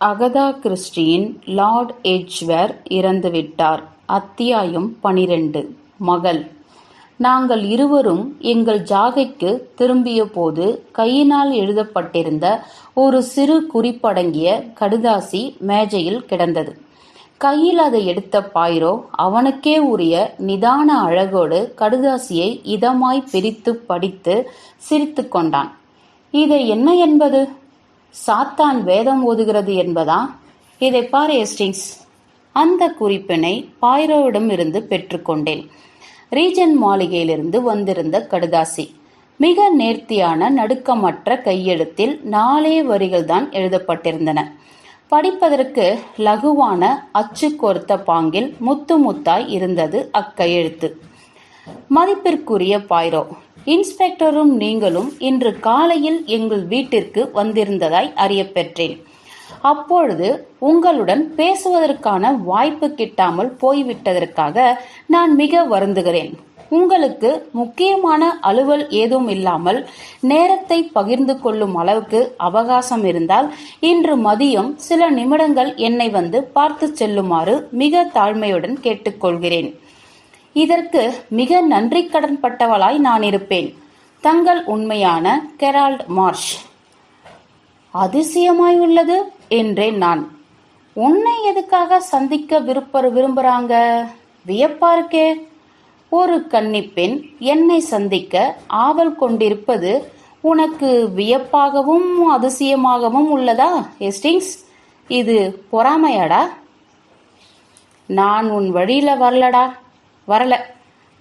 Agatha கிறிஸ்டியின் Lord எட்ஜ்வேர் இறந்துவிட்டார். அத்தியாயம் பனிரெண்டு. மகள். நாங்கள் இருவரும் எங்கள் ஜாகைக்கு திரும்பியபோது கையினால் எழுதப்பட்டிருந்த ஒரு சிறு குறிப்படங்கிய கடுதாசி மேஜையில் கிடந்தது. கையில் அதை எடுத்த பாய்ரோ அவனுக்கே உரிய நிதான அழகோடு கடுதாசியை இதமாய் பிரித்து படித்து சிரித்து கொண்டான். இதை என்ன என்பது? சாத்தான் வேதம் ஓதுகிறது என்பதா? இதை பாரு எஸ்டிங்ஸ். அந்த குறிப்பினை பாய்ரோவிடம் இருந்து பெற்றுக்கொண்டேன். ரீஜன் மாளிகையிலிருந்து வந்திருந்த கடுதாசி. மிக நேர்த்தியான நடுக்கமற்ற கையெழுத்தில் நாலே வரிகள் தான் எழுதப்பட்டிருந்தன. படிப்பதற்கு லகுவான அச்சு கோர்த்த பாங்கில் முத்து முத்தாய் இருந்தது அக்கையெழுத்து. மதிப்பிற்குரிய பாய்ரோ இன்ஸ்பெக்டரும் நீங்களும் இன்று காலையில் எங்கள் வீட்டிற்கு வந்திருந்ததாய் அறியப்பெற்றேன். அப்பொழுது உங்களுடன் பேசுவதற்கான வாய்ப்பு கிட்டாமல் போய்விட்டதற்காக நான் மிக வருந்துகிறேன். உங்களுக்கு முக்கியமான அலுவல் ஏதும் இல்லாமல் நேரத்தை பகிர்ந்து கொள்ளும் அளவுக்கு அவகாசம் இருந்தால் இன்று மதியம் சில நிமிடங்கள் என்னை வந்து பார்த்து செல்லுமாறு மிக தாழ்மையுடன் கேட்டுக்கொள்கிறேன். இதற்கு மிக நன்றி கடன்பட்டவளாய் நான் இருப்பேன். தங்கள் உண்மையான கெரால்ட் மார்ஷ். அதிசயமாய் உள்ளது என்றேன் நான். உன்னை எதுக்காக சந்திக்க விருப்ப விரும்புறாங்க? வியப்பா இருக்கே ஒரு கன்னிப்பெண் என்னை சந்திக்க ஆவல் கொண்டிருப்பது உனக்கு வியப்பாகவும் அதிசயமாகவும் உள்ளதா எஸ்டிங்ஸ் இது பொறாமையாடா? நான் உன் வழியில வரலடா. வரல.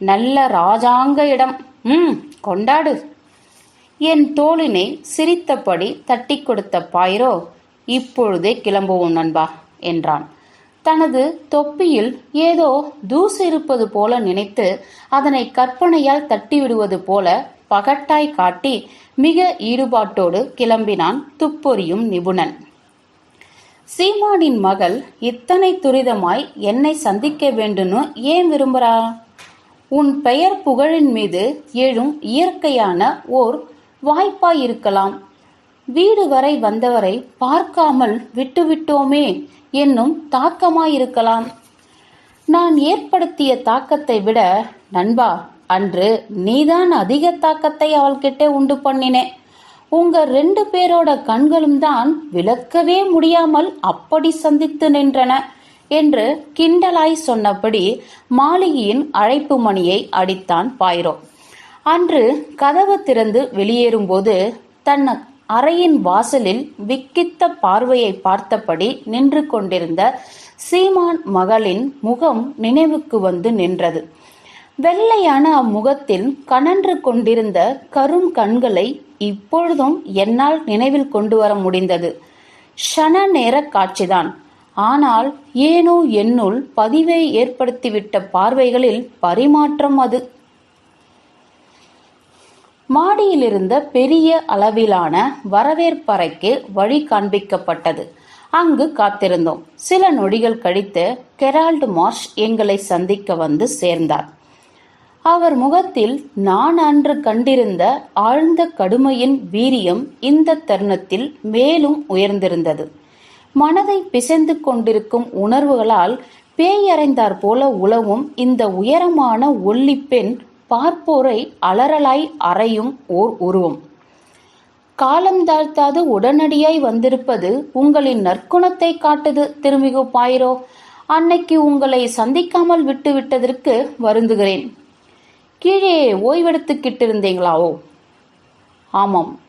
நல்ல ராஜாங்க இடம். ம் கொண்டாடு. என் தோளினை சிரித்தபடி தட்டி கொடுத்த பாயிரோ இப்பொழுதே கிளம்புவோம் நண்பா என்றான். தனது தொப்பியில் ஏதோ தூசு இருப்பது போல நினைத்து அதனை கற்பனையால் தட்டிவிடுவது போல பகட்டாய் காட்டி மிக ஈடுபாட்டோடு கிளம்பினான் துப்பொறியும் நிபுணன். சீமானின் மகள் இத்தனை துரிதமாய் என்னை சந்திக்க வேண்டும்னு ஏன் விரும்புறா? உன் பெயர் புகழின் மீது எழும் இயற்கையான ஓர் வாய்ப்பாயிருக்கலாம் வீடு வரை வந்தவரை பார்க்காமல் விட்டுவிட்டோமே என்னும் தாக்கமாயிருக்கலாம். நான் ஏற்படுத்திய தாக்கத்தை விட நண்பா அன்று நீதான் அதிக தாக்கத்தை அவள்கிட்ட உண்டு பண்ணினேன். உங்க ரெண்டு பேரோட கண்களும் தான் விளக்கவே முடியாமல் அப்படி சந்தித்து நின்றன என்று கிண்டலாய் சொன்னபடி மாளிகையின் அழைப்பு மணியை அடித்தான் பாயிரோ. அன்று கதவு திறந்து வெளியேறும்போது தன் அறையின் வாசலில் விக்கித்த பார்வையை பார்த்தபடி நின்று கொண்டிருந்த சீமான் மகளின் முகம் நினைவுக்கு வந்து நின்றது. வெள்ளையான அம்முகத்தில் கனன்று கொண்டிருந்த கரும் கண்களை இப்பொழுதும் என்னால் நினைவில் கொண்டு வர முடிந்தது. ஷன நேர காட்சிதான். ஆனால் ஏனோ என்னுள் பதிவை ஏற்படுத்திவிட்ட பார்வைகளில் பரிமாற்றம் அது. மாடியிலிருந்த பெரிய அளவிலான வரவேற்பறைக்கு வழி காண்பிக்கப்பட்டது. அங்கு காத்திருந்தோம். சில நொடிகள் கழித்து கெரால்டு மார்ஷ் எங்களை சந்திக்க வந்து சேர்ந்தார். அவர் முகத்தில் நான் அன்று கண்டிருந்த ஆழ்ந்த கடுமையின் வீரியம் இந்த தருணத்தில் மேலும் உயர்ந்திருந்தது. மனதை பிசைந்து கொண்டிருக்கும் உணர்வுகளால் பேயறைந்தார் போல உலவும் இந்த உயரமான ஒல்லிப்பெண் பார்ப்போரை அலறலாய் அறையும் ஓர் உருவம். காலம் தாழ்த்தாது உடனடியாய் வந்திருப்பது உங்களின் நற்குணத்தை காட்டுது திருமிகு பாயிரோ. அன்னைக்கு உங்களை சந்திக்காமல் விட்டுவிட்டதற்கு வருந்துகிறேன். கீழே ஓய்வெடுத்துக்கிட்டு இருந்தீங்களாவோ ஆமாம்.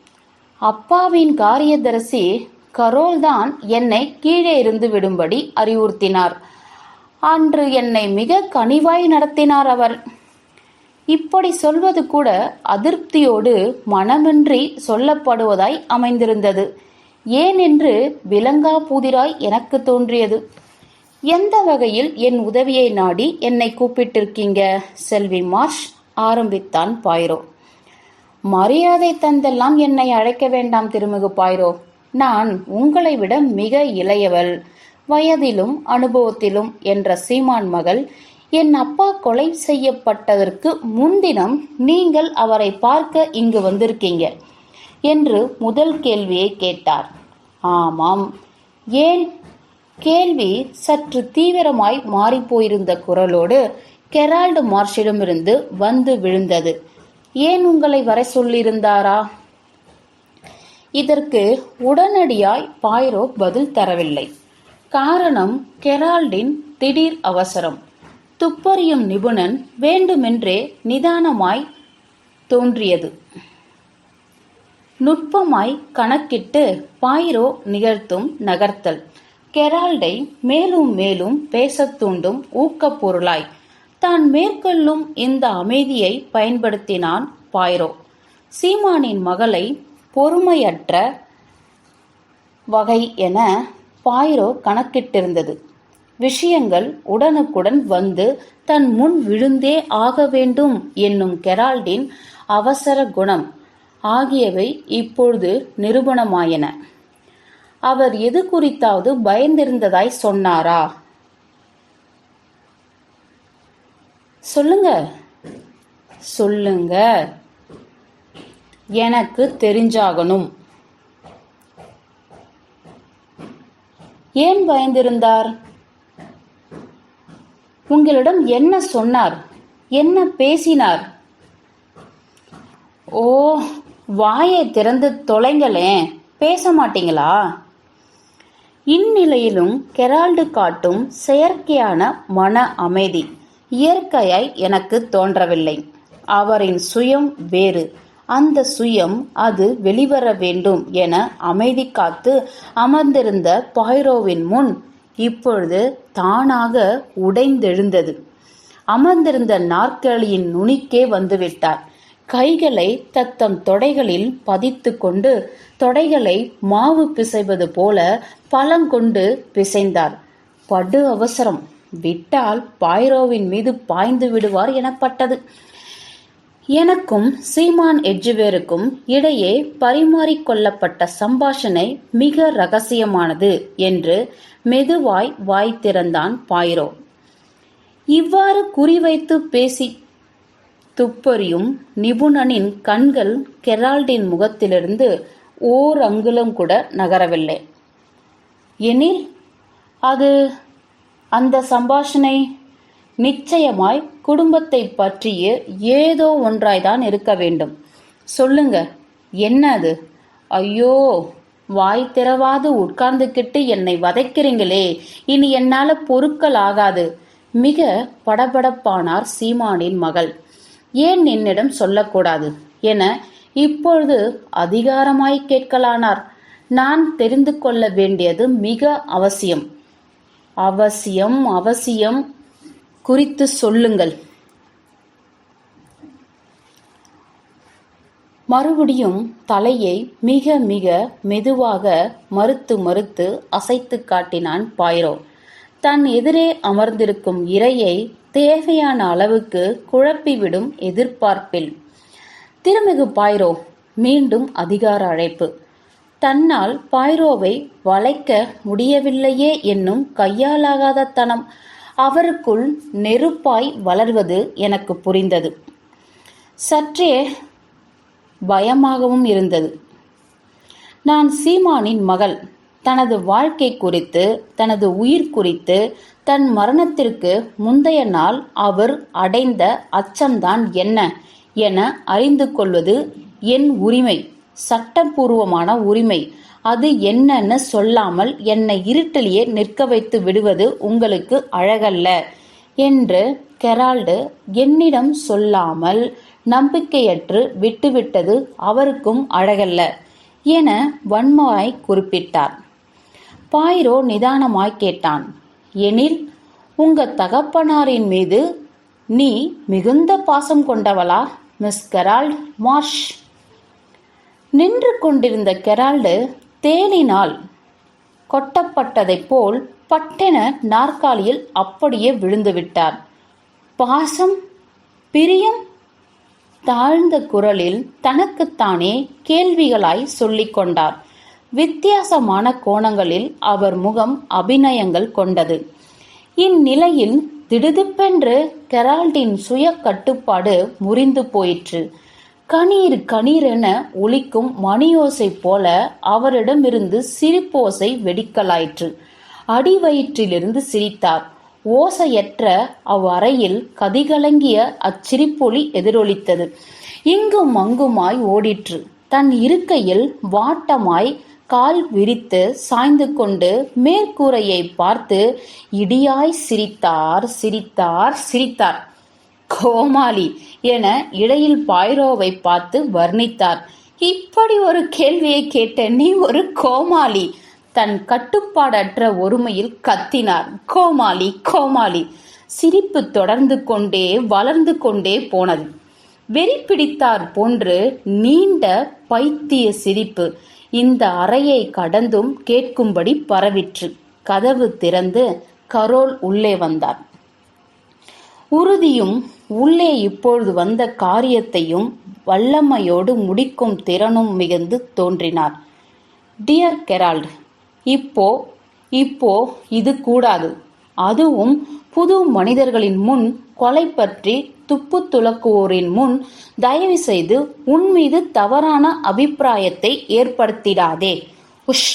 அப்பாவின் காரியதரிசி கரோல் தான் என்னை கீழே இருந்து விடும்படி அறிவுறுத்தினார். அன்று என்னை மிக கனிவாய் நடத்தினார் அவர். இப்படி சொல்வது கூட அதிருப்தியோடு மனமின்றி சொல்லப்படுவதாய் அமைந்திருந்தது. ஏன் என்று விலங்கா புதிராய் எனக்கு தோன்றியது. எந்த வகையில் என் உதவியை நாடி என்னை கூப்பிட்டிருக்கீங்க செல்வி மார்ஷ்? ஆரம்பித்தான் பாய்ரோ. மரியாதை தந்தெல்லாம் என்னை அழைக்க வேண்டாம் திருமிகு பாய்ரோ. நான் உங்களை விட மிக இளையவள். வயதிலும் அனுபவத்திலும் என்ற சீமான் மகள் என் அப்பா கொலை செய்யப்பட்டதற்கு முன்தினம் நீங்கள் அவரை பார்க்க இங்கு வந்திருக்கீங்க என்று முதல் கேள்வியை கேட்டார். ஆமாம். ஏன்? கேள்வி சற்று தீவிரமாய் மாறிப்போயிருந்த குரலோடு கெரால்டு மார்ஷிடமிருந்து வந்து விழுந்தது. ஏன் உங்களை வர சொல்லியிருந்தாரா? இதற்கு உடனடியாய் பாய்ரோ பதில் தரவில்லை. காரணம் கெரால்டின் திடீர் அவசரம். துப்பறியும் நிபுணன் வேண்டுமென்றே நிதானமாய் தோன்றியது. நுட்பமாய் கணக்கிட்டு பாய்ரோ நிகழ்த்தும் நகர்த்தல். கெரால்டை மேலும் மேலும் பேசத் தூண்டும் ஊக்கப் பொருளாய். தான் மேற்கொள்ளும் இந்த அமைதியை பயன்படுத்தினான் பாய்ரோ. சீமானின் மகளை பொறுமையற்ற வகை என பாய்ரோ கணக்கிட்டிருந்தது. விஷயங்கள் உடனுக்குடன் வந்து தன் முன் விழுந்தே ஆக வேண்டும் என்னும் கெரால்டின் அவசர குணம் ஆகியவை இப்பொழுது நிரூபணமாயின. அவர் எது குறித்தாவது பயந்திருந்ததாய் சொன்னாரா? சொல்லுங்க. சொல்லுங்க. எனக்கு தெரிஞ்சாகணும். ஏன் பயந்திருந்தார்? உங்களிடம் என்ன சொன்னார்? என்ன பேசினார்? ஓ வாயை திறந்து தொலைங்களேன் பேச மாட்டீங்களா? இந்நிலையிலும் கெரால்டு காட்டும் செயற்கையான மன அமைதி. இயற்கையாய் எனக்கு தோன்றவில்லை. அவரின் சுயம் வேறு. அந்த சுயம் அது வெளிவர வேண்டும் என அமைதி காத்து அமர்ந்திருந்த பாய்ரோவின் முன் இப்பொழுது தானாக உடைந்தெழுந்தது. அமர்ந்திருந்த நாற்காலியின் நுனிக்கே வந்துவிட்டார். கைகளை தத்தம் தொடைகளில் பதித்து கொண்டு தொடைகளை மாவு பிசைவது போல பழங்கொண்டு பிசைந்தார். படு அவசரம். விட்டால் பாய்ரோவின் மீது பாய்ந்து விடுவார் எனப்பட்டது. எனக்கும் சீமான் எஜ்ஜுவேருக்கும் இடையே பரிமாறிக்கொள்ளப்பட்ட சம்பாஷணை மிக ரகசியமானது என்று மெதுவாய் வாய் திறந்தான் பாய்ரோ. இவ்வாறு குறிவைத்து பேசி துப்பறியும் நிபுணனின் கண்கள் கெரால்டின் முகத்திலிருந்து ஓர் அங்குலம் கூட நகரவில்லை. எனில் அது அந்த சம்பாஷணை நிச்சயமாய் குடும்பத்தை பற்றிய ஏதோ ஒன்றாய்தான் இருக்க வேண்டும். சொல்லுங்க என்ன அது ஐயோ வாய் திறவாது உட்கார்ந்துக்கிட்டு என்னை வதைக்கிறீங்களே இனி என்னால பொருட்கள் ஆகாது. மிக படபடப்பானார் சீமானின் மகள். ஏன் என்னிடம் சொல்லக்கூடாது என இப்பொழுது அதிகாரமாய் கேட்கலானார். நான் தெரிந்து கொள்ள வேண்டியது மிக அவசியம். அவசியம் அவசியம் குறித்து சொல்லுங்கள். மறுபடியும் தலையை மிக மிக மெதுவாக மறுத்து மறுத்து அசைத்து காட்டினான் பாயிரோ. தன் எதிரே அமர்ந்திருக்கும் இரையை தேவையான அளவுக்கு குழப்பிவிடும் எதிர்பார்ப்பில். திருமிகு பாயிரோ மீண்டும் அதிகார அழைப்பு. தன்னால் பாய்ரோவை வளைக்க முடியவில்லையே என்னும் கையாலாகாத தனம் அவருக்குள் நெருப்பாய் வளர்வது எனக்கு புரிந்தது. சற்றே பயமாகவும் இருந்தது. நான் சீமானின் மகள். தனது வாழ்க்கை குறித்து தனது உயிர் குறித்து தன் மரணத்திற்கு முந்தைய நாள் அவர் அடைந்த அச்சம்தான் என்ன என அறிந்து கொள்வது என் உரிமை. சட்டப்பூர்வமான உரிமை. அது என்னன்னு சொல்லாமல் என்னை இருட்டிலேயே நிற்க வைத்து விடுவது உங்களுக்கு அழகல்ல என்று கெரால்டு என்னிடம் சொல்லாமல் நம்பிக்கையற்று விட்டுவிட்டது அவருக்கும் அழகல்ல என வன்மராய் குறிப்பிட்டார். பாயிரோ நிதானமாய் கேட்டான் எனில் உங்க தகப்பனாரின் மீது நீ மிகுந்த பாசம் கொண்டவளா மிஸ் கெரால்ட் மார்ஷ்? நின்று கொண்டிருந்த கெரால்டு தேனினால் கொட்டப்பட்டதைப் போல் பட்டென நாற்காலியில் அப்படியே விழுந்து விட்டார் பாசம் பிரியம் தாழ்ந்த குரலில் தனக்குத்தானே கேள்விகளாய் சொல்லிக் கொண்டார். வித்தியாசமான கோணங்களில் அவர் முகம் அபிநயங்கள் கொண்டது. இந்நிலையில் திடுதிப்பென்று கெரால்டின் சுய கட்டுப்பாடு முறிந்து போயிற்று. கணீர் கணீரென ஒலிக்கும் மணியோசை போல அவரிடமிருந்து சிரிப்போசை வெடிக்கலாயிற்று. அடிவயிற்றிலிருந்து சிரித்தார். ஓசையற்ற அவ்வறையில் கதிகலங்கிய அச்சிரிப்பொலி எதிரொலித்தது. இங்கும் அங்குமாய் ஓடிற்று. தன் இருக்கையில் வாட்டமாய் கால் விரித்து சாய்ந்து கொண்டு மேற்கூரையை பார்த்து இடியாய் சிரித்தார் சிரித்தார் சிரித்தார். கோமாளி என இடையில் பாய்ரோவை பார்த்து வர்ணித்தார். இப்படி ஒரு கேள்வியை கேட்ட நீ ஒரு கோமாளி. தன் கட்டுப்பாடற்ற ஒருமையில் கத்தினார். கோமாளி கோமாளி சிரிப்பு தொடர்ந்து கொண்டே வளர்ந்து கொண்டே போனது. வெறி பிடித்தார் போன்று நீண்ட பைத்திய சிரிப்பு இந்த அறையை கடந்தும் கேட்கும்படி பரவிற்று. கதவு திறந்து கரோல் உள்ளே வந்தார். குருதியும் உள்ளே இப்பொழுது வந்த காரியத்தையும் வல்லமையோடு முடிக்கும் திறனும் மிகுந்து தோன்றினார். டியர் கெரால்ட் இப்போ இப்போ இது கூடாது. அதுவும் புது மனிதர்களின் முன் கொலை பற்றி துப்பு துலக்குவோரின் முன் தயவு செய்து உன் மீது தவறான அபிப்பிராயத்தை ஏற்படுத்திடாதே. உஷ்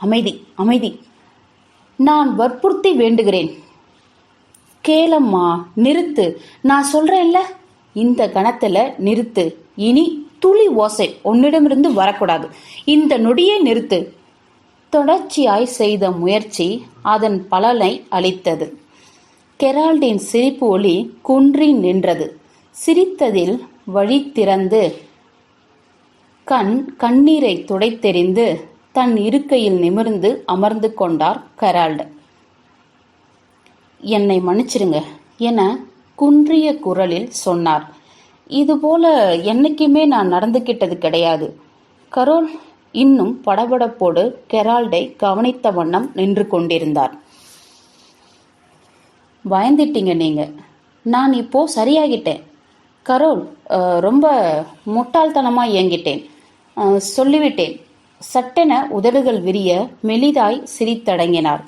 அமைதி அமைதி. நான் வற்புறுத்தி வேண்டுகிறேன். கேளம்மா நிறுத்து. நான் சொல்றேன்ல? இந்த கணத்துல நிறுத்து. இனி துளி ஓசை உன்னிடமிருந்து வரக்கூடாது. இந்த நொடியை நிறுத்து. தொடர்ச்சியாய் செய்த முயற்சி அதன் பலனை அளித்தது. கெரால்டின் சிரிப்பு ஒளி குன்றி நின்றது. சிரித்ததில் வழி திறந்து கண் கண்ணீரை துடைத்தெறிந்து தன் இருக்கையில் நிமிர்ந்து அமர்ந்து கொண்டார் கெரால்டு. என்னை மன்னிச்சிருங்க என குன்றிய குரலில் சொன்னார். இதுபோல என்னைக்குமே நான் நடந்துக்கிட்டது கிடையாது. கரோல் இன்னும் படபடப்போடு கெரால்டை கவனித்த வண்ணம் நின்று கொண்டிருந்தார். பயந்துட்டீங்க நீங்க. நான் இப்போ சரியாகிட்டேன். கரோல் ரொம்ப முட்டாள்தனமா இயங்கிட்டேன். சொல்லிவிட்டேன். சட்டென உதடுகள் விரிய மெலிதாய் சிரித்தடங்கினார்.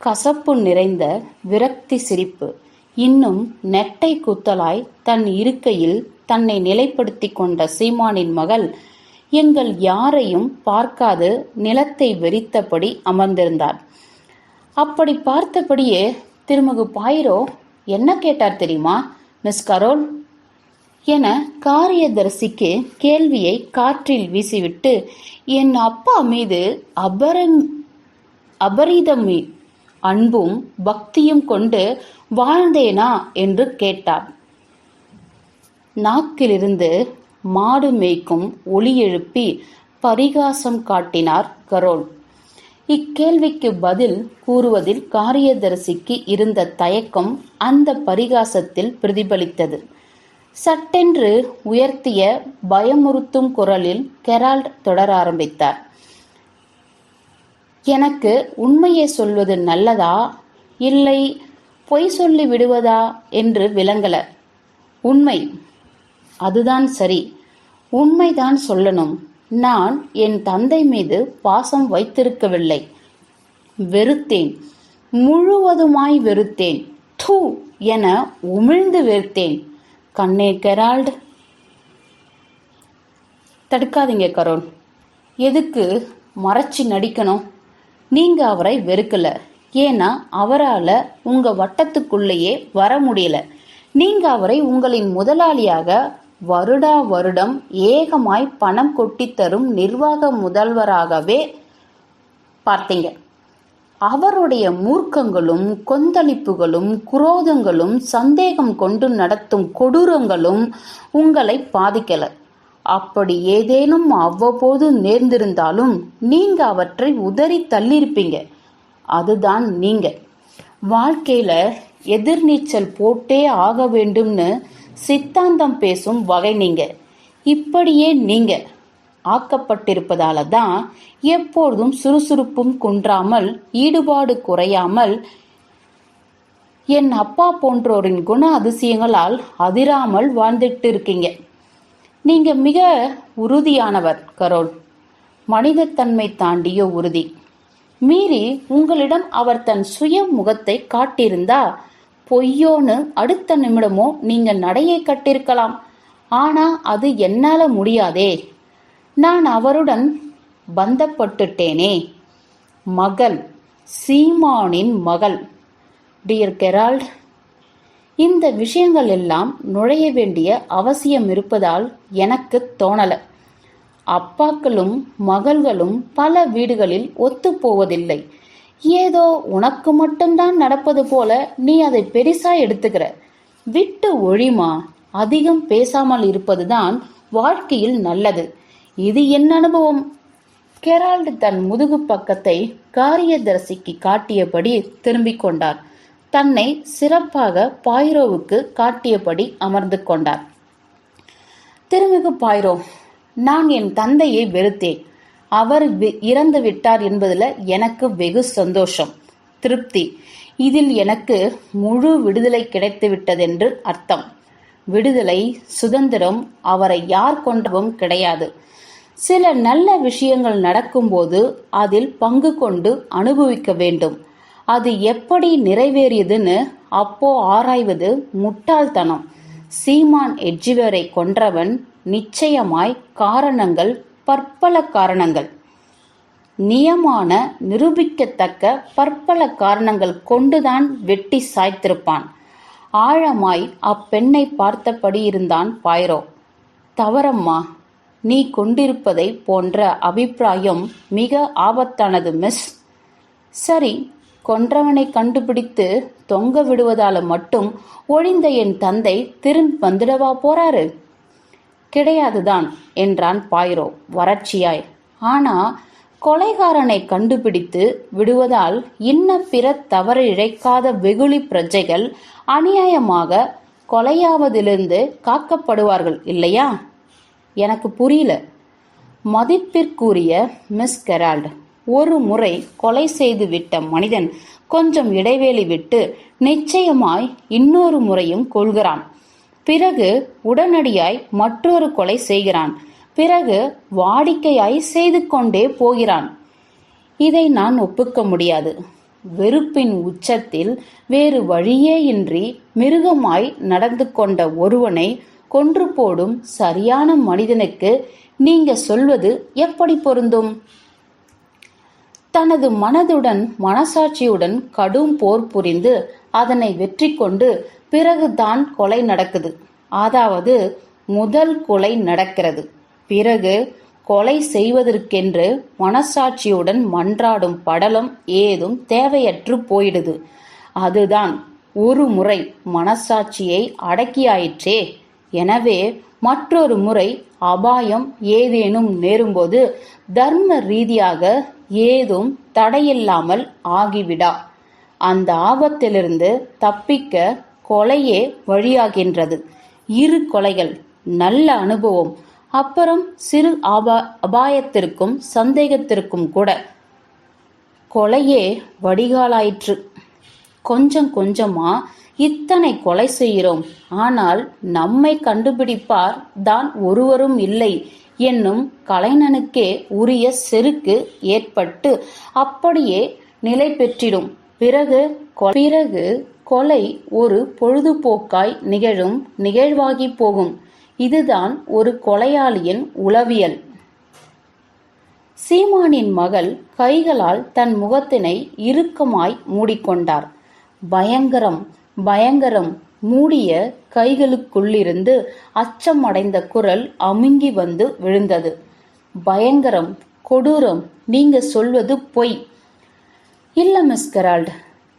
கசப்பு நிறைந்த விரக்தி சிரிப்பு. இன்னும் நெட்டை குத்தலாய் தன் இருக்கையில் தன்னை நிலைப்படுத்தி கொண்ட சீமானின் மகள் எங்கள் யாரையும் பார்க்காது நிலத்தை வெறித்தபடி அமர்ந்திருந்தார். அப்படி பார்த்தபடியே திருமகு பாயிரோ என்ன கேட்டார் தெரியுமா மிஸ் கரோல் என காரியதரிசிக்கு கேள்வியை காற்றில் வீசிவிட்டு என் அப்பா மீது அபரன் அபரீதம் அன்பும் பக்தியும் கொண்டு வாழ்ந்தேனா என்று கேட்டார் நாக்கிலிருந்து மாடு மேய்க்கும் ஒளி எழுப்பி பரிகாசம் காட்டினார் கரோல். இக்கேள்விக்கு பதில் கூறுவதில் காரியதரிசிக்கு இருந்த தயக்கம் அந்த பரிகாசத்தில் பிரதிபலித்தது. சட்டென்று உயர்த்திய பயமுறுத்தும் குரலில் கெரால்ட் தொடர ஆரம்பித்தார். எனக்கு உண்மையை சொல்வது நல்லதா? இல்லை பொய் சொல்லி விடுவதா? என்று விளங்கல. உண்மை. அதுதான் சரி. உண்மைதான் சொல்லணும். நான் என் தந்தை மீது பாசம் வைத்திருக்கவில்லை. வெறுத்தேன். முழுவதுமாய் வெறுத்தேன். தூ என உமிழ்ந்து வெறுத்தேன். கண்ணே கெரால்ட். தடுக்காதீங்க கரோல். எதுக்கு மறைச்சி நடிக்கணும்? நீங்க அவரை வெறுக்கல. ஏன்னா அவரால உங்க வட்டத்துக்குள்ளேயே வர முடியல. நீங்க அவரை உங்களின் முதலாளியாக வருடா வருடம் ஏகமாய் பணம் கொட்டித்தரும் நிர்வாக முதல்வராகவே பார்த்தீங்க. அவருடைய மூர்க்கங்களும் கொந்தளிப்புகளும் குரோதங்களும் சந்தேகம் கொண்டு நடத்தும் கொடூரங்களும் உங்களை பாதிக்கல. அப்படி ஏதேனும் அவ்வப்போது நேர்ந்திருந்தாலும் நீங்க அவற்றை உதறி தள்ளியிருப்பீங்க. அதுதான் நீங்க. வாழ்க்கையில எதிர்நீச்சல் போட்டே ஆக வேண்டும்னு சித்தாந்தம் பேசும் வகை நீங்க. இப்படியே நீங்க ஆக்கப்பட்டிருப்பதால தான் எப்பொழுதும் சுறுசுறுப்பும் குன்றாமல் ஈடுபாடு குறையாமல் என் அப்பா போன்றோரின் குண அதிசயங்களால் அதிராமல் வாழ்ந்துட்டு இருக்கீங்க நீங்க மிக உறுதியானவர் கரோல். மனிதத்தன்மை தாண்டிய உறுதி. மீறி உங்களிடம் அவர் தன் சுய முகத்தை காட்டியிருந்தா பொய்யோன்னு அடுத்த நிமிடமோ நீங்க நடையை கட்டிருக்கலாம். ஆனா அது என்னால முடியாதே. நான் அவருடன் பந்தப்பட்டுட்டேனே. மகள் சீமானின் மகள். டியர் கெரால்ட் இந்த விஷயங்கள் எல்லாம் நுழைய வேண்டிய அவசியம் இருப்பதால் எனக்கு தோணல. அப்பாக்களும் மகள்களும் பல வீடுகளில் ஒத்துப்போவதில்லை. ஏதோ உனக்கு மட்டும்தான் நடப்பது போல நீ அதை பெரிசா எடுத்துக்கிற. விட்டு ஒழிமா? அதிகம் பேசாமல் இருப்பதுதான் வாழ்க்கையில் நல்லது. இது என் அனுபவம். கெரால்டு தன் முதுகு பக்கத்தை காரியதரிசிக்கு காட்டியபடி திரும்பிக் கொண்டார். தன்னை சிறப்பாக பாய்ரோவுக்கு காட்டியபடி அமர்ந்து கொண்டார். திருமிகு பாய்ரோ நான் என் தந்தையை வெறுத்தேன். அவர் வி- இறந்து விட்டார் என்பதில் எனக்கு வெகு சந்தோஷம் திருப்தி. இதில் எனக்கு முழு விடுதலை கிடைத்து விட்டதென்று அர்த்தம். விடுதலை சுதந்திரம் அவரை யார் கொண்டவும் கிடையாது. சில நல்ல விஷயங்கள் நடக்கும்போது அதில் பங்கு கொண்டு அனுபவிக்க வேண்டும். அது எப்படி நிறைவேறியதுன்னு அப்போ ஆராய்வது முட்டாள்தனம். சீமான் எட்ஜிவேரை கொன்றவன் நிச்சயமாய் காரணங்கள் பற்பல காரணங்கள். நியமான நிரூபிக்கத்தக்க பற்பல காரணங்கள் கொண்டுதான் வெட்டி சாய்த்திருப்பான். ஆழமாய் அப்பெண்ணை பார்த்தபடி இருந்தான் பாய்ரோ. தவறம்மா நீ கொண்டிருப்பதை போன்ற அபிப்பிராயம் மிக ஆபத்தானது மிஸ். சரி கொன்றவனை கண்டுபிடித்து தொங்க விடுவதால மட்டும் ஒழிந்த என் தந்தை திரும்பி வந்துடவா போறாரு? கிடையாதுதான் என்றான் பாய்ரோ. வறட்சியாய். ஆனா கொலைகாரனை கண்டுபிடித்து விடுவதால் இன்ன பிற தவறு இழைக்காத வெகுளி பிரஜைகள் அநியாயமாக கொலையாவதிலிருந்து காக்கப்படுவார்கள் இல்லையா? எனக்கு புரியல. மதிப்பிற்குரிய மிஸ் கெரால்ட். ஒரு முறை கொலை செய்து விட்ட மனிதன் கொஞ்சம் இடைவேளை விட்டு நிச்சயமாய் இன்னொரு முறையும் கொள்கிறான் பிறகு உடனடியாய் மற்றொரு கொலை செய்கிறான். பிறகு வாடிக்கையாய் செய்து கொண்டே போகிறான். இதை நான் ஒப்புக்க முடியாது. வெறுப்பின் உச்சத்தில் வேறு வழியே இன்றி மிருகமாய் நடந்து கொண்ட ஒருவனை கொன்று போடும் சரியான மனிதனுக்கு நீங்க சொல்வது எப்படி பொருந்தும்? தனது மனதுடன் மனசாட்சியுடன் கடும் போர் புரிந்து அதனை வெற்றி கொண்டு பிறகுதான் கொலை நடக்குது. அதாவது முதல் கொலை நடக்கிறது. பிறகு கொலை செய்வதற்கென்று மனசாட்சியுடன் மன்றாடும் படலம் ஏதும் தேவையற்று போயிடுது. அதுதான் ஒரு முறை மனசாட்சியை அடக்கியாயிற்றே. எனவே மற்றொரு முறை அபாயம் ஏதேனும் நேரும்போது தர்ம ரீதியாக ஏதும் தடையில்லாமல் ஆகிவிடா. அந்த ஆபத்திலிருந்து தப்பிக்க கொலையே வழியாகின்றது. இரு கொலைகள் நல்ல அனுபவம் அப்புறம் சிறு ஆபா அபாயத்திற்கும் சந்தேகத்திற்கும் கூட. கொலையே வடிகாலாயிற்று. கொஞ்சம் கொஞ்சமா இத்தனை கொலை செய்கிறோம். ஆனால் நம்மை கண்டுபிடிப்பார் தான் ஒருவரும் இல்லை என்னும் கலைஞனுக்கே உரிய செருக்கு ஏற்பட்டு அப்படியே நிலை பெற்றிடும். பிறகு கொ- பிறகு கொலை ஒரு பொழுதுபோக்காய் நிகழும் நிகழ்வாகி போகும். இதுதான் ஒரு கொலையாளியின் உளவியல். சீமானின் மகள் கைகளால் தன் முகத்தினை இறுக்கமாய் மூடிக்கொண்டார். பயங்கரம் பயங்கரம் மூடிய கைகளுக்குள்ளிருந்து அச்சம் அடைந்த குரல் அமுங்கி வந்து விழுந்தது. பயங்கரம் கொடூரம் நீங்க சொல்வது பொய். இல்ல மிஸ் கெரால்ட்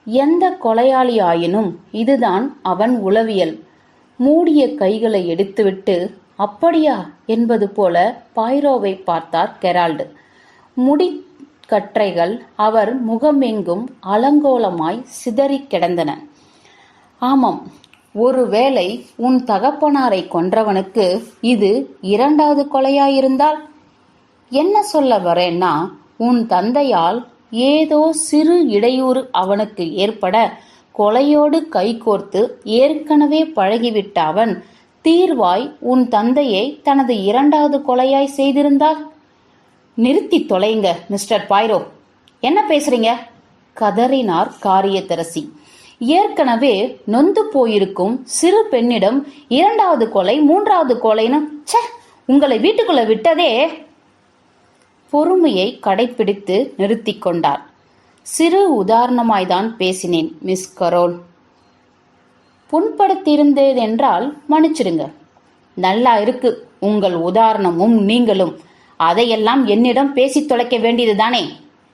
எந்த கொலையாளி ஆயினும் இதுதான் அவன் உளவியல். மூடிய கைகளை எடுத்துவிட்டு அப்படியா? என்பது போல பாய்ரோவை பார்த்தார் கெரால்டு. முடிக்கற்றைகள் அவர் முகமெங்கும் அலங்கோலமாய் சிதறிக் கிடந்தன. ஆமாம். ஒருவேளை உன் தகப்பனாரை கொன்றவனுக்கு இது இரண்டாவது கொலையாயிருந்தால்? என்ன சொல்ல வரேன்னா உன் தந்தையால் ஏதோ சிறு இடையூறு அவனுக்கு ஏற்பட கொலையோடு கைகோர்த்து ஏற்கனவே பழகிவிட்ட அவன் தீர்வாய் உன் தந்தையை தனது இரண்டாவது கொலையாய் செய்திருந்தால்? நிறுத்தி தொலைங்க மிஸ்டர் பாய்ரோ. என்ன பேசுறீங்க? கதறினார் காரியத்தரசி. ஏற்கனவே நொந்து போயிருக்கும் சிறு பெண்ணிடம் இரண்டாவது கொலை மூன்றாவது கொலைன்னு ச்சே உங்களை வீட்டுக்குள்ள விட்டதே. பொறுமையை கடைப்பிடித்து நிறுத்திக் கொண்டார். சிறு உதாரணமாய்தான் பேசினேன் மிஸ் கரோல். புண்படுத்தியிருந்தேன் என்றால் மன்னிச்சிடுங்க. நல்லா இருக்கு உங்கள் உதாரணமும் நீங்களும். அதையெல்லாம் என்னிடம் பேசித் தொலைக்க வேண்டியது தானே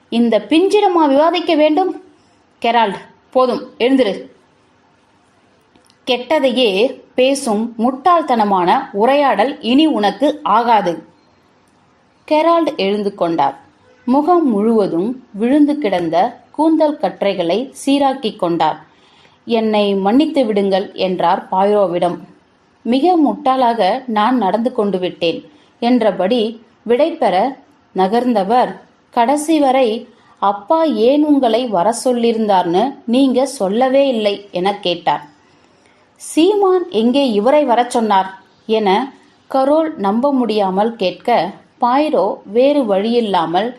இந்த பிஞ்சிடமா விவாதிக்க வேண்டும். கெரால்ட் போதும் எழுந்திரு. கெட்டதையே பேசும் முட்டாள்தனமான உரையாடல் இனி உனக்கு ஆகாது. கெரால்ட் எழுந்து கொண்டார். முகம் முழுவதும் விழுந்து கிடந்த கூந்தல் கற்றைகளை சீராக்கிக் கொண்டார். என்னை மன்னித்து விடுங்கள் என்றார் பாய்ரோவிடம். மிக முட்டாளாக நான் நடந்து கொண்டு விட்டேன் என்றபடி விடைபெற நகர்ந்தவர் கடைசி வரை அப்பா ஏன் உங்களை வர சொல்லியிருந்தார்னு நீங்க சொல்லவே இல்லை என கேட்டார். சீமான் எங்கே இவரை வரச் சொன்னார் என கரோல் நம்ப முடியாமல் கேட்க பாய்ரோ வேறு வழியில்லாமல்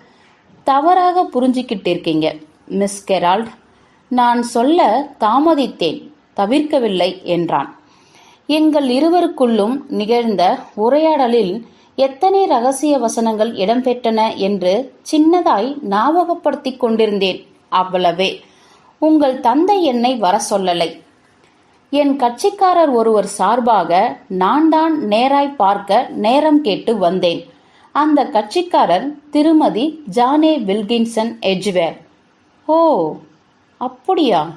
தவறாக புரிஞ்சுக்கிட்டிருக்கீங்க மிஸ் கெரால்ட். நான் சொல்ல தாமதித்தேன் தவிர்க்கவில்லை என்றான். எங்கள் இருவருக்குள்ளும் நிகழ்ந்த உரையாடலில் எத்தனை ரகசிய வசனங்கள் இடம்பெற்றன என்று சின்னதாய் ஞாபகப்படுத்திக் கொண்டிருந்தேன். அவ்வளவே. உங்கள் தந்தை என்னை வர சொல்லலை என் கட்சிக்காரர் ஒருவர் சார்பாக நான் தான் நேராய் பார்க்க நேரம் கேட்டு வந்தேன். அந்த கட்சிக்காரர் திருமதி ஜானே வில்கின்சன் எஜ்வேர். ஓ அப்படியா?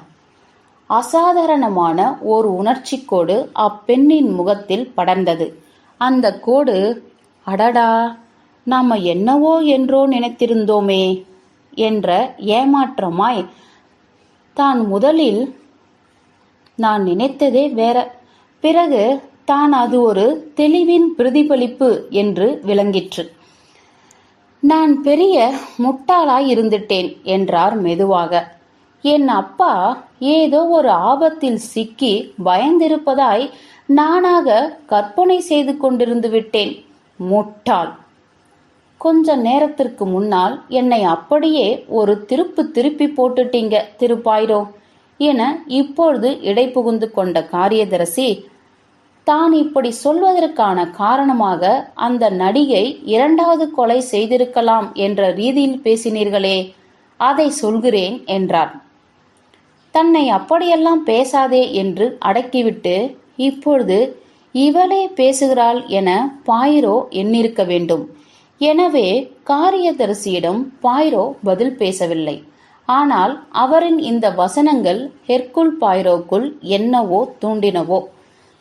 அசாதாரணமான ஒரு உணர்ச்சி கோடு அப்பெண்ணின் முகத்தில் படர்ந்தது. அந்த கோடு அடடா நாம என்னவோ என்றோ நினைத்திருந்தோமே என்ற ஏமாற்றமாய் தான் முதலில் நான் நினைத்ததே வேற. பிறகு தான் அது ஒரு தெளிவின் பிரதிபலிப்பு என்று விளங்கிற்று. நான் பெரிய முட்டாளாய் இருந்துட்டேன் என்றார் மெதுவாக. என் அப்பா ஏதோ ஒரு ஆபத்தில் சிக்கி பயந்திருப்பதாய் நானாக கற்பனை செய்து கொண்டிருந்து விட்டேன். முட்டாள். கொஞ்ச நேரத்திற்கு முன்னால் என்னை அப்படியே ஒரு திருப்பு திருப்பி போட்டுட்டீங்க திருப்பாயிரோ என இப்பொழுது இடை புகுந்து கொண்ட காரியதரசி தான் இப்படி சொல்வதற்கான காரணமாக அந்த நடிகை இரண்டாவது கொலை செய்திருக்கலாம் என்ற ரீதியில் பேசினீர்களே அதை சொல்கிறேன் என்றார். தன்னை அப்படியெல்லாம் பேசாதே என்று அடக்கிவிட்டு இப்பொழுது இவளே பேசுகிறாள் என பாயிரோ எண்ணிருக்க வேண்டும். எனவே காரியதரிசியிடம் பாயிரோ பதில் பேசவில்லை. ஆனால் அவரின் இந்த வசனங்கள் ஹெர்குல் பாயிரோக்குள் என்னவோ தூண்டினவோ.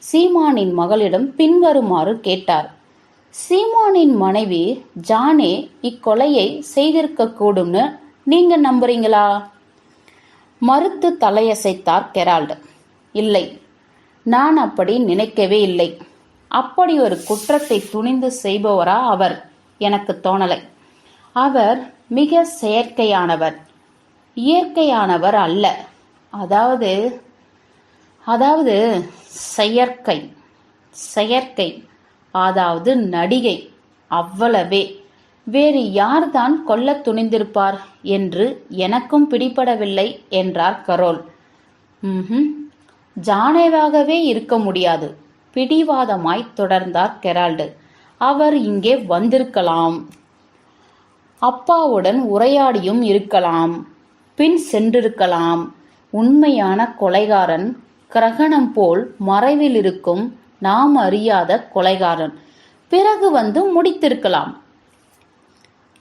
சீமானின் மகளிடம் பின்வருமாறு கேட்டார். சீமானின் மனைவி ஜானே இக்கொலையை செய்திருக்க கூடும்னு நீங்க நம்புறீங்களா? மறுத்து தலையசைத்தார் கெரால்டு. இல்லை நான் அப்படி நினைக்கவே இல்லை. அப்படி ஒரு குற்றத்தை துணிந்து செய்பவரா அவர்? எனக்கு தோணலை. அவர் மிக செயற்கையானவர். இயற்கையானவர் அல்ல. அதாவது அதாவது செயற்கை. செயற்கை. அதாவது நடிகை. அவ்வளவே. வேறு யார்தான் கொல்ல துணிந்திருப்பார் என்று எனக்கும் பிடிபடவில்லை என்றார் கரோல். ம் ஜானேவாகவே இருக்க முடியாது. பிடிவாதமாய் தொடர்ந்தார் கெரால்டு. அவர் இங்கே வந்திருக்கலாம். அப்பாவுடன் உரையாடியும் இருக்கலாம். பின் சென்றிருக்கலாம். உண்மையான கொலைகாரன் கிரகணம் போல் மறைவில் இருக்கும் நாம் அறியாத கொலைகாரன். பிறகு வந்து முடித்திருக்கலாம்.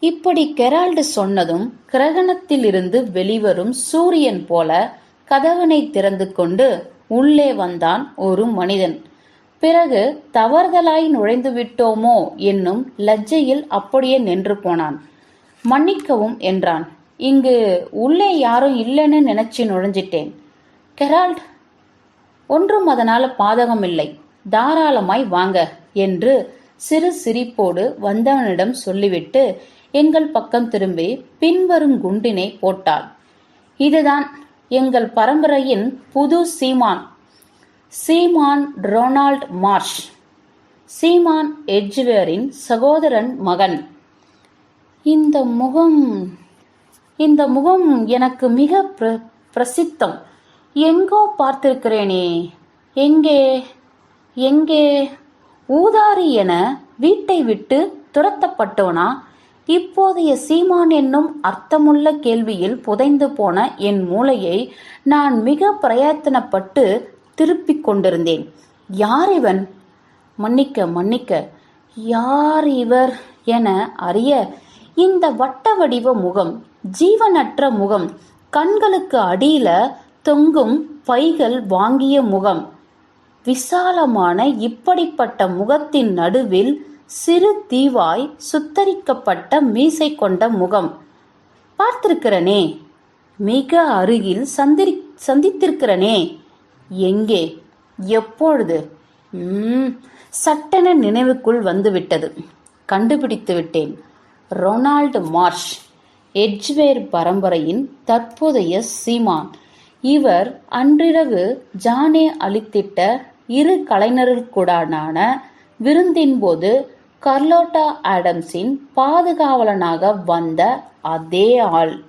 இப்படி கெரால்டு சொன்னதும் கிரகணத்திலிருந்து வெளிவரும் சூரியன் போல கதவனை திறந்து கொண்டு உள்ளே வந்தான் ஒரு மனிதன். பிறகு தவறுதலாய் நுழைந்து விட்டோமோ என்னும் லஜ்ஜையில் அப்படியே நின்று போனான். மன்னிக்கவும் என்றான். இங்கு உள்ளே யாரும் இல்லைன்னு நினைச்சு நுழைஞ்சிட்டேன். கெரால்ட் ஒன்றும் அதனால பாதகம் இல்லை தாராளமாய் வாங்க என்று சிறு சிரிப்போடு வந்தவனிடம் சொல்லிவிட்டு எங்கள் பக்கம் திரும்பி பின்வரும் குண்டினை போட்டாள் இதுதான் எங்கள் பரம்பரையின் புது சீமான். சீமான் ரொனால்ட் மார்ஷ். சீமான் எட்ஜ்வேரின் சகோதரன் மகன். இந்த முகம் இந்த முகம் எனக்கு மிக பிர பிரசித்தம். எங்கோ பார்த்திருக்கிறேனே. எங்கே எங்கே? ஊதாரி என வீட்டை விட்டு துரத்தப்பட்டோனா? இப்போதைய சீமான் என்னும் அர்த்தமுள்ள கேள்வியில் புதைந்து போன என் மூளையை நான் மிக பிரயத்தனப்பட்டு திருப்பிக் கொண்டிருந்தேன். யார் இவன்? மன்னிக்க மன்னிக்க. யார் இவர் என அறிய இந்த வட்ட வடிவ முகம் ஜீவனற்ற முகம் கண்களுக்கு அடியில தொங்கும் பைகள் வாங்கிய முகம் விசாலமான இப்படிப்பட்ட முகத்தின் நடுவில் சிறு தீவாய் சுத்தரிக்கப்பட்ட மீசை கொண்ட முகம். பார்த்திருக்கிறனே மிக அருகில் சந்திரி சந்தித்திருக்கிறனே எங்கே எப்பொழுது? சட்டென நினைவுக்குள் வந்துவிட்டது. கண்டுபிடித்து விட்டேன். ரொனால்டு மார்ஷ் எட்ஜ்வேர் பரம்பரையின் தற்போதைய சீமான். இவர் அன்றிரவு ஜானே அளித்திட்ட இரு கலைஞர்களுக்குடான விருந்தின் போது கர்லோட்டா ஆடம்ஸின் பாதுகாவலனாக வந்த அதே ஆள்.